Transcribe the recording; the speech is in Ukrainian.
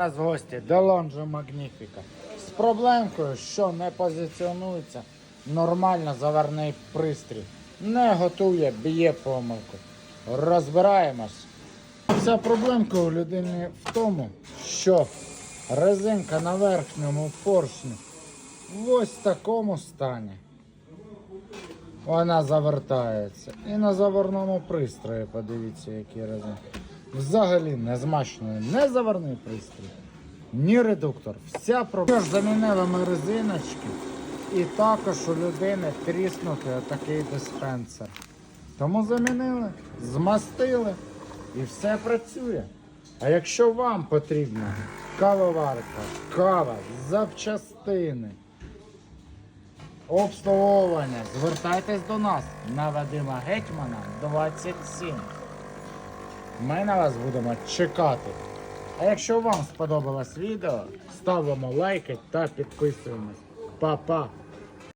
нас в гості Делонжо Магніфіка. З проблемкою, що не позиціонується нормально заварний пристрій. Не готує, б'є помилку. Розбираємось. Вся проблемка у людини в тому, що резинка на верхньому поршні в ось такому стані. Вона завертається. І на заварному пристрої, подивіться, які резинки. Взагалі не змащений не заварний пристрій, ні редуктор. Вся проблема. Замінили ми резиночки. І також у людини тріснутий отакий диспенсер. Тому замінили, змастили і все працює. А якщо вам потрібна кавоварка, кава, запчастини, обслуговування, звертайтесь до нас на Вадима Гетьмана 27. Ми на вас будемо чекати. А якщо вам сподобалось відео, ставимо лайки та підписуємось. Па-па!